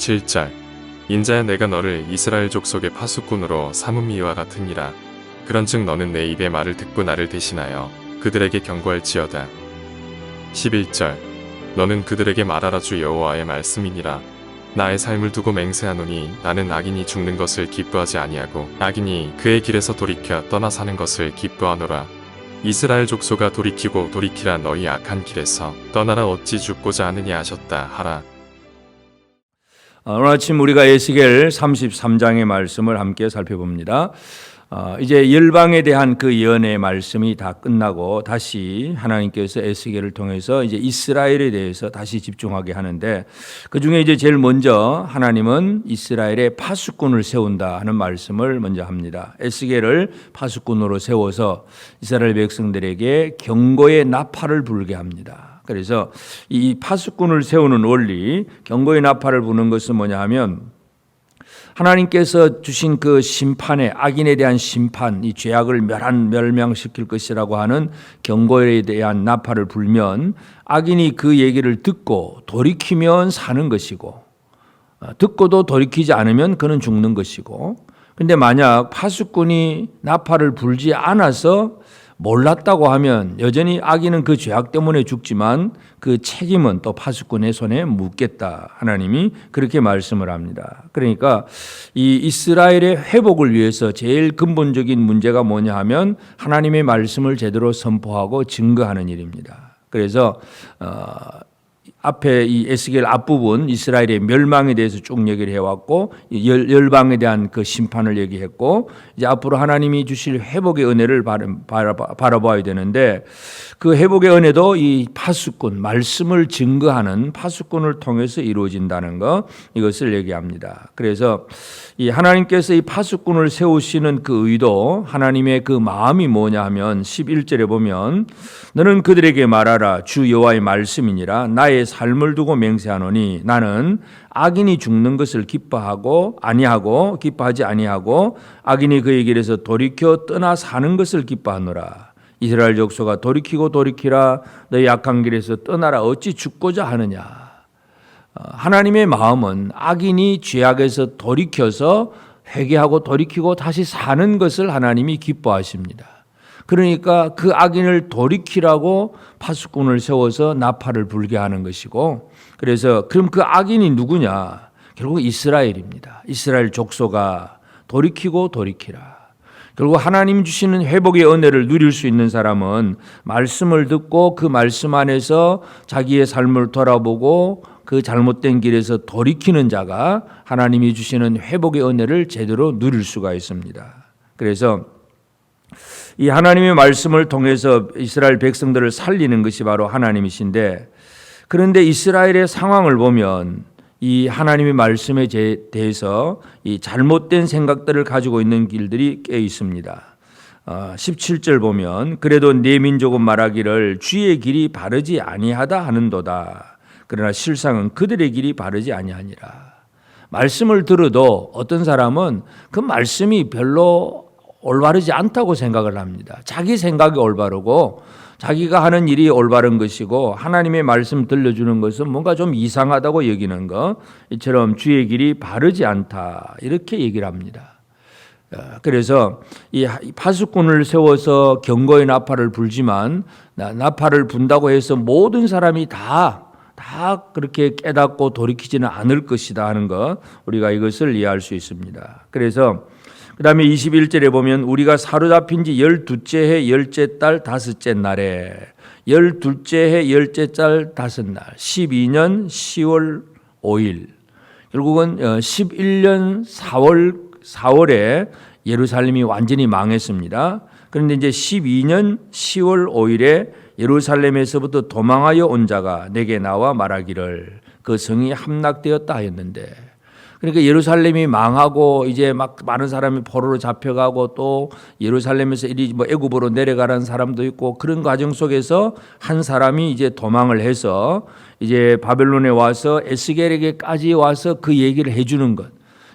17절. 인자야 내가 너를 이스라엘 족속의 파수꾼으로 삼은 이와 같으니라. 그런즉 너는 내 입의 말을 듣고 나를 대신하여 그들에게 경고할지어다. 11절. 너는 그들에게 말하라 주 여호와의 말씀이니라. 나의 삶을 두고 맹세하노니 나는 악인이 죽는 것을 기뻐하지 아니하고 악인이 그의 길에서 돌이켜 떠나 사는 것을 기뻐하노라. 이스라엘 족속아 돌이키고 돌이키라 너희 악한 길에서 떠나라 어찌 죽고자 하느냐 하셨다 하라. 어, 오늘 아침 우리가 에스겔 33장의 말씀을 함께 살펴봅니다. 어, 이제 열방에 대한 그 예언의 말씀이 다 끝나고 다시 하나님께서 에스겔을 통해서 이제 이스라엘에 대해서 다시 집중하게 하는데 그 중에 이제 제일 먼저 하나님은 이스라엘의 파수꾼을 세운다 하는 말씀을 먼저 합니다. 에스겔을 파수꾼으로 세워서 이스라엘 백성들에게 경고의 나팔을 불게 합니다. 그래서 이 파수꾼을 세우는 원리, 경고의 나팔을 부는 것은 뭐냐 하면 하나님께서 주신 그 심판의 악인에 대한 심판, 이 죄악을 멸한 멸명시킬 것이라고 하는 경고에 대한 나팔을 불면 악인이 그 얘기를 듣고 돌이키면 사는 것이고 어, 듣고도 돌이키지 않으면 그는 죽는 것이고 근데 만약 파수꾼이 나팔을 불지 않아서 몰랐다고 하면 여전히 악인은 그 죄악 때문에 죽지만 그 책임은 또 파수꾼의 손에 묻겠다. 하나님이 그렇게 말씀을 합니다. 그러니까 이 이스라엘의 회복을 위해서 제일 근본적인 문제가 뭐냐 하면 하나님의 말씀을 제대로 선포하고 증거하는 일입니다. 그래서 어 앞에 이 에스겔 앞부분 이스라엘의 멸망에 대해서 쭉 얘기를 해왔고 열, 열방에 대한 그 심판을 얘기했고 이제 앞으로 하나님이 주실 회복의 은혜를 바라봐 야 되는데 그 회복의 은혜도 이 파수꾼 말씀을 증거하는 파수꾼을 통해서 이루어진다는 거 이것을 얘기합니다. 그래서 이 하나님께서 이 파수꾼을 세우시는 그 의도 하나님의 그 마음이 뭐냐 하면 11절에 보면 너는 그들에게 말하라 주 여호와의 말씀이니라 나의 삶을 두고 맹세하노니 나는 악인이 죽는 것을 기뻐하고 아니하고 기뻐하지 아니하고 악인이 그의 길에서 돌이켜 떠나 사는 것을 기뻐하노라. 이스라엘 족속아 돌이키고 돌이키라. 너희 약한 길에서 떠나라. 어찌 죽고자 하느냐? 어, 하나님의 마음은 악인이 죄악에서 돌이켜서 회개하고 돌이키고 다시 사는 것을 하나님이 기뻐하십니다. 그러니까 그 악인을 돌이키라고 파수꾼을 세워서 나팔을 불게 하는 것이고 그래서 그럼 그 악인이 누구냐? 결국 이스라엘입니다. 이스라엘 족소가 돌이키고 돌이키라. 결국 하나님 주시는 회복의 은혜를 누릴 수 있는 사람은 말씀을 듣고 그 말씀 안에서 자기의 삶을 돌아보고 그 잘못된 길에서 돌이키는 자가 하나님이 주시는 회복의 은혜를 제대로 누릴 수가 있습니다. 그래서 이 하나님의 말씀을 통해서 이스라엘 백성들을 살리는 것이 바로 하나님이신데 그런데 이스라엘의 상황을 보면 이 하나님의 말씀에 대해서 이 잘못된 생각들을 가지고 있는 길들이 꽤 있습니다. 17절 어, 보면 그래도 내 민족은 말하기를 주의 길이 바르지 아니하다 하는도다. 그러나 실상은 그들의 길이 바르지 아니하니라. 말씀을 들어도 어떤 사람은 그 말씀이 별로 올바르지 않다고 생각을 합니다. 자기 생각이 올바르고 자기가 하는 일이 올바른 것이고 하나님의 말씀 들려주는 것은 뭔가 좀 이상하다고 여기는 것 이처럼 주의 길이 바르지 않다 이렇게 얘기를 합니다. 어, 그래서 이 파수꾼을 세워서 경고의 나팔을 불지만 나팔을 분다고 해서 모든 사람이 다다 그렇게 깨닫고 돌이키지는 않을 것이다 하는 것 우리가 이것을 이해할 수 있습니다. 그래서 그 다음에 21절에 보면 우리가 사로잡힌 지 열두째 해 열째 달 다섯째 날에 열두째 해 열째 달 다섯 날 12년 10월 5일 결국은 11년 4월 4월에 예루살렘이 완전히 망했습니다. 그런데 이제 12년 10월 5일에 예루살렘에서부터 도망하여 온 자가 내게 나와 말하기를 그 성이 함락되었다 하였는데 그러니까 예루살렘이 망하고 이제 막 많은 사람이 포로로 잡혀가고 또 예루살렘에서 이리 뭐 애굽으로 내려가는 사람도 있고 그런 과정 속에서 한 사람이 이제 도망을 해서 이제 바벨론에 와서 에스겔에게까지 와서 그 얘기를 해주는 것.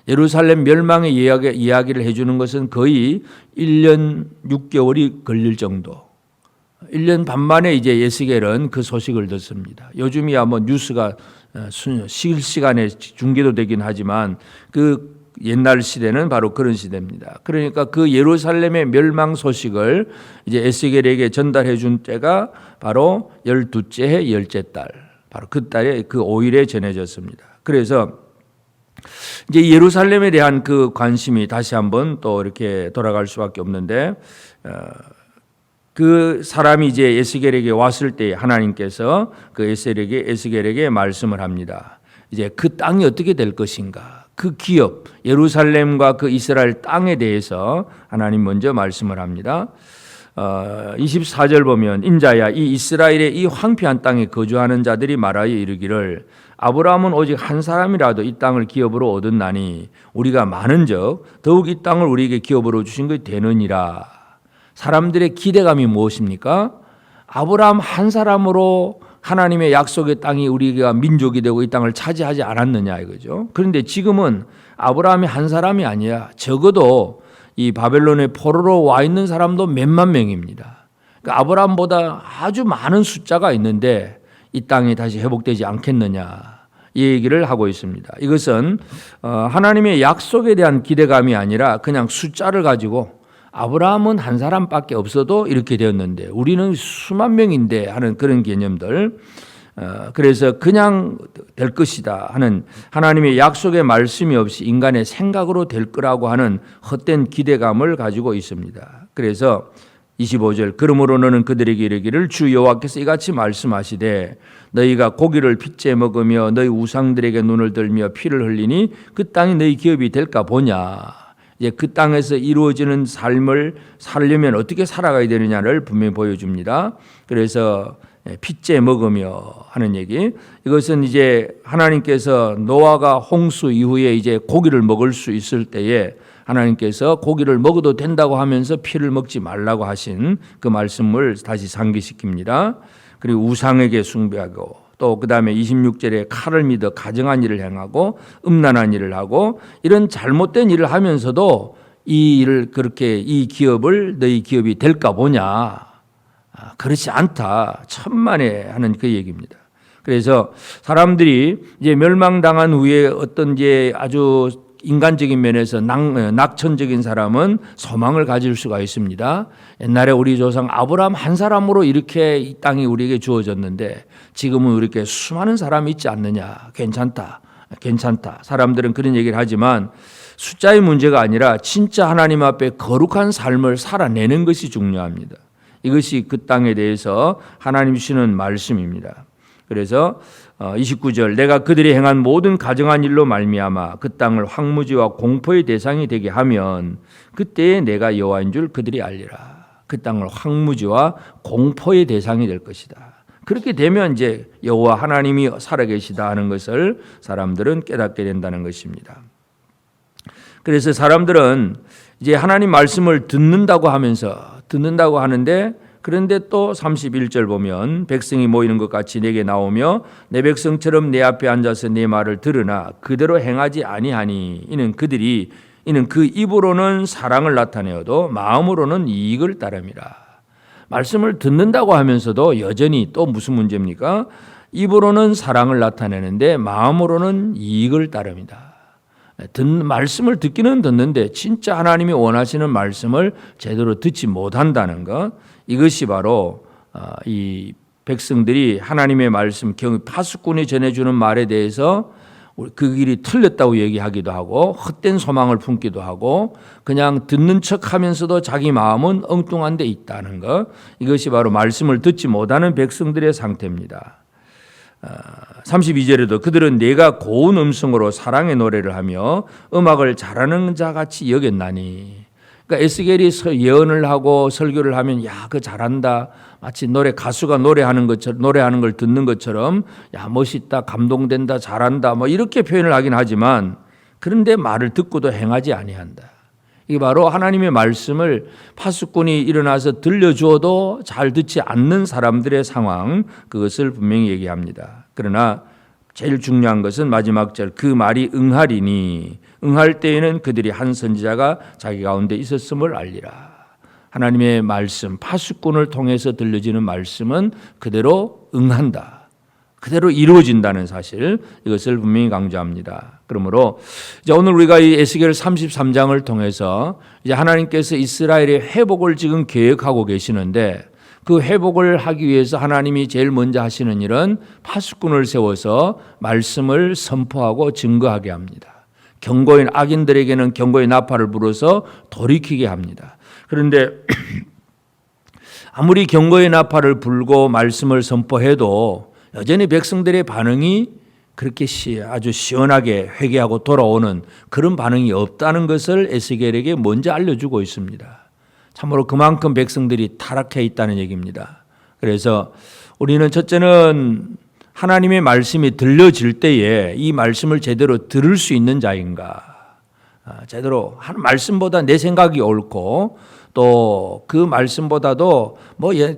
예루살렘 멸망의 이야기, 이야기를 해주는 것은 거의 1년 6개월이 걸릴 정도. 1년 반 만에 이제 예스겔은 그 소식을 듣습니다. 요즘이야 뭐 뉴스가 실시간에 중계도 되긴 하지만 그 옛날 시대는 바로 그런 시대입니다. 그러니까 그 예루살렘의 멸망 소식을 이제 에스겔에게 전달해 준 때가 바로 열두째 해 열째 달, 바로 그 달에 그 5일에 전해졌습니다. 그래서 이제 예루살렘에 대한 그 관심이 다시 한번 또 이렇게 돌아갈 수밖에 없는데 어, 그 사람이 이제 에스겔에게 왔을 때 하나님께서 그 에스겔에게 에스겔에게 말씀을 합니다. 이제 그 땅이 어떻게 될 것인가? 그 기업 예루살렘과 그 이스라엘 땅에 대해서 하나님 먼저 말씀을 합니다. 어, 24절 보면 인자야 이 이스라엘의 이 황폐한 땅에 거주하는 자들이 말하여 이르기를 아브라함은 오직 한 사람이라도 이 땅을 기업으로 얻었나니 우리가 많은즉 더욱 이 땅을 우리에게 기업으로 주신 것이 되느니라. 사람들의 기대감이 무엇입니까? 아브라함 한 사람으로 하나님의 약속의 땅이 우리가 민족이 되고 이 땅을 차지하지 않았느냐 이거죠. 그런데 지금은 아브라함이 한 사람이 아니야. 적어도 이 바벨론의 포로로 와 있는 사람도 몇만 명입니다. 그러니까 아브라함보다 아주 많은 숫자가 있는데 이 땅이 다시 회복되지 않겠느냐. 이 얘기를 하고 있습니다. 이것은 어, 하나님의 약속에 대한 기대감이 아니라 그냥 숫자를 가지고 아브라함은 한 사람밖에 없어도 이렇게 되었는데 우리는 수만 명인데 하는 그런 개념들. 어, 그래서 그냥 될 것이다 하는 하나님의 약속의 말씀이 없이 인간의 생각으로 될 거라고 하는 헛된 기대감을 가지고 있습니다. 그래서 25절 그러므로 너는 그들에게 이르기를 주 여호와께서 이같이 말씀하시되 너희가 고기를 핏째 먹으며 너희 우상들에게 눈을 들며 피를 흘리니 그 땅이 너희 기업이 될까 보냐 이제 그 땅에서 이루어지는 삶을 살려면 어떻게 살아가야 되느냐를 분명히 보여줍니다. 그래서 핏째 먹으며 하는 얘기. 이것은 이제 하나님께서 노아가 홍수 이후에 이제 고기를 먹을 수 있을 때에 하나님께서 고기를 먹어도 된다고 하면서 피를 먹지 말라고 하신 그 말씀을 다시 상기시킵니다. 그리고 우상에게 숭배하고 또 그다음에 26절에 칼을 믿어 가정한 일을 행하고 음란한 일을 하고 이런 잘못된 일을 하면서도 이 일을 그렇게 이 기업을 너희 기업이 될까 보냐 아, 그렇지 않다 천만에 하는 그 얘기입니다. 그래서 사람들이 이제 멸망당한 후에 어떤 이제 아주 인간적인 면에서 낙, 낙천적인 사람은 소망을 가질 수가 있습니다. 옛날에 우리 조상 아브라함 한 사람으로 이렇게 이 땅이 우리에게 주어졌는데 지금은 이렇게 수많은 사람이 있지 않느냐. 괜찮다. 괜찮다. 사람들은 그런 얘기를 하지만 숫자의 문제가 아니라 진짜 하나님 앞에 거룩한 삶을 살아내는 것이 중요합니다. 이것이 그 땅에 대해서 하나님 주시는 말씀입니다. 그래서 29절 내가 그들이 행한 모든 가정한 일로 말미암아 그 땅을 황무지와 공포의 대상이 되게 하면 그때에 내가 여호와인 줄 그들이 알리라. 그 땅을 황무지와 공포의 대상이 될 것이다. 그렇게 되면 이제 여호와 하나님이 살아계시다 하는 것을 사람들은 깨닫게 된다는 것입니다. 그래서 사람들은 이제 하나님 말씀을 듣는다고 하면서 듣는다고 하는데 그런데 또 31절 보면 백성이 모이는 것 같이 내게 나오며 내 백성처럼 내 앞에 앉아서 내 말을 들으나 그대로 행하지 아니하니 이는 그들이 이는 그 입으로는 사랑을 나타내어도 마음으로는 이익을 따름이라. 말씀을 듣는다고 하면서도 여전히 또 무슨 문제입니까? 입으로는 사랑을 나타내는데 마음으로는 이익을 따릅니다. 듣, 말씀을 듣기는 듣는데 진짜 하나님이 원하시는 말씀을 제대로 듣지 못한다는 것 이것이 바로 어, 이 백성들이 하나님의 말씀 경 파수꾼이 전해주는 말에 대해서 그 길이 틀렸다고 얘기하기도 하고 헛된 소망을 품기도 하고 그냥 듣는 척 하면서도 자기 마음은 엉뚱한 데 있다는 것 이것이 바로 말씀을 듣지 못하는 백성들의 상태입니다. 32절에도 그들은 내가 고운 음성으로 사랑의 노래를 하며 음악을 잘하는 자 같이 여겼나니 그러니까 에스겔이 예언을 하고 설교를 하면 야 그 잘한다 마치 노래 가수가 노래하는 것처럼 노래하는 걸 듣는 것처럼 야 멋있다 감동된다 잘한다 뭐 이렇게 표현을 하긴 하지만 그런데 말을 듣고도 행하지 아니한다. 이게 바로 하나님의 말씀을 파수꾼이 일어나서 들려주어도 잘 듣지 않는 사람들의 상황 그것을 분명히 얘기합니다. 그러나 제일 중요한 것은 마지막 절 그 말이 응하리니 응할 때에는 그들이 한 선지자가 자기 가운데 있었음을 알리라. 하나님의 말씀 파수꾼을 통해서 들려지는 말씀은 그대로 응한다. 그대로 이루어진다는 사실 이것을 분명히 강조합니다. 그러므로 이제 오늘 우리가 이 에스겔 33장을 통해서 이제 하나님께서 이스라엘의 회복을 지금 계획하고 계시는데 그 회복을 하기 위해서 하나님이 제일 먼저 하시는 일은 파수꾼을 세워서 말씀을 선포하고 증거하게 합니다. 경고인 악인들에게는 경고의 나팔을 불어서 돌이키게 합니다. 그런데 아무리 경고의 나팔을 불고 말씀을 선포해도 여전히 백성들의 반응이 그렇게 시, 아주 시원하게 회개하고 돌아오는 그런 반응이 없다는 것을 에스겔에게 먼저 알려주고 있습니다. 참으로 그만큼 백성들이 타락해 있다는 얘기입니다. 그래서 우리는 첫째는 하나님의 말씀이 들려질 때에 이 말씀을 제대로 들을 수 있는 자인가. 아, 제대로 한 말씀보다 내 생각이 옳고 또 그 말씀보다도 뭐 예-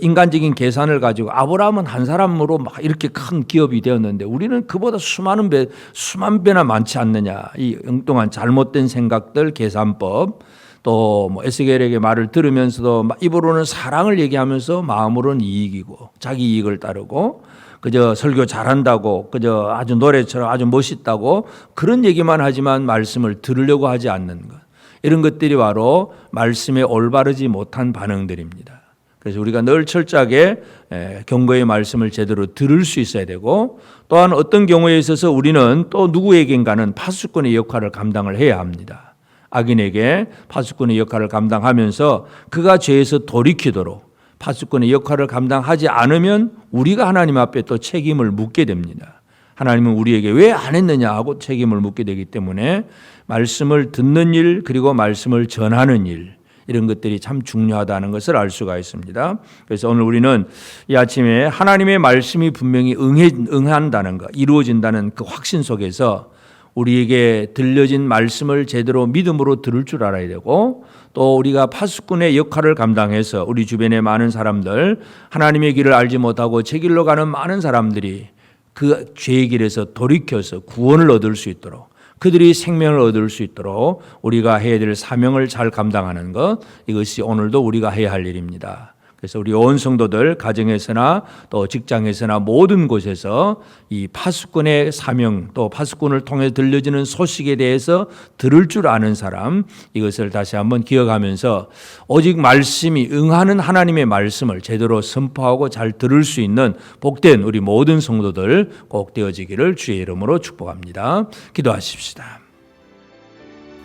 인간적인 계산을 가지고 아브라함은 한 사람으로 막 이렇게 큰 기업이 되었는데 우리는 그보다 수많은 배 수만 배나 많지 않느냐 이 엉뚱한 잘못된 생각들 계산법 또뭐 에스겔에게 말을 들으면서도 막 입으로는 사랑을 얘기하면서 마음으로는 이익이고 자기 이익을 따르고 그저 설교 잘한다고 그저 아주 노래처럼 아주 멋있다고 그런 얘기만 하지만 말씀을 들으려고 하지 않는 것 이런 것들이 바로 말씀에 올바르지 못한 반응들입니다. 그래서 우리가 늘 철저하게 에, 경고의 말씀을 제대로 들을 수 있어야 되고 또한 어떤 경우에 있어서 우리는 또 누구에겐가는 파수꾼의 역할을 감당을 해야 합니다. 악인에게 파수꾼의 역할을 감당하면서 그가 죄에서 돌이키도록 파수꾼의 역할을 감당하지 않으면 우리가 하나님 앞에 또 책임을 묻게 됩니다. 하나님은 우리에게 왜 안 했느냐 하고 책임을 묻게 되기 때문에 말씀을 듣는 일 그리고 말씀을 전하는 일 이런 것들이 참 중요하다는 것을 알 수가 있습니다. 그래서 오늘 우리는 이 아침에 하나님의 말씀이 분명히 응해, 응한다는 것, 이루어진다는 그 확신 속에서 우리에게 들려진 말씀을 제대로 믿음으로 들을 줄 알아야 되고 또 우리가 파수꾼의 역할을 감당해서 우리 주변의 많은 사람들 하나님의 길을 알지 못하고 제 길로 가는 많은 사람들이 그 죄의 길에서 돌이켜서 구원을 얻을 수 있도록 그들이 생명을 얻을 수 있도록 우리가 해야 될 사명을 잘 감당하는 것 이것이 오늘도 우리가 해야 할 일입니다. 그래서 우리 온 성도들 가정에서나 또 직장에서나 모든 곳에서 이 파수꾼의 사명 또 파수꾼을 통해 들려지는 소식에 대해서 들을 줄 아는 사람 이것을 다시 한번 기억하면서 오직 말씀이 응하는 하나님의 말씀을 제대로 선포하고 잘 들을 수 있는 복된 우리 모든 성도들 꼭 되어지기를 주의 이름으로 축복합니다. 기도하십시다.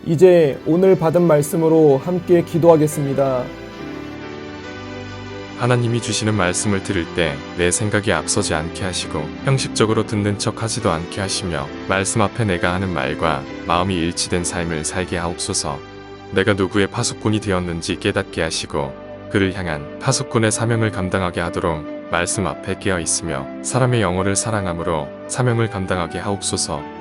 이제 오늘 받은 말씀으로 함께 기도하겠습니다. 하나님이 주시는 말씀을 들을 때 내 생각이 앞서지 않게 하시고 형식적으로 듣는 척 하지도 않게 하시며 말씀 앞에 내가 하는 말과 마음이 일치된 삶을 살게 하옵소서. 내가 누구의 파수꾼이 되었는지 깨닫게 하시고 그를 향한 파수꾼의 사명을 감당하게 하도록 말씀 앞에 깨어 있으며 사람의 영혼을 사랑함으로 사명을 감당하게 하옵소서.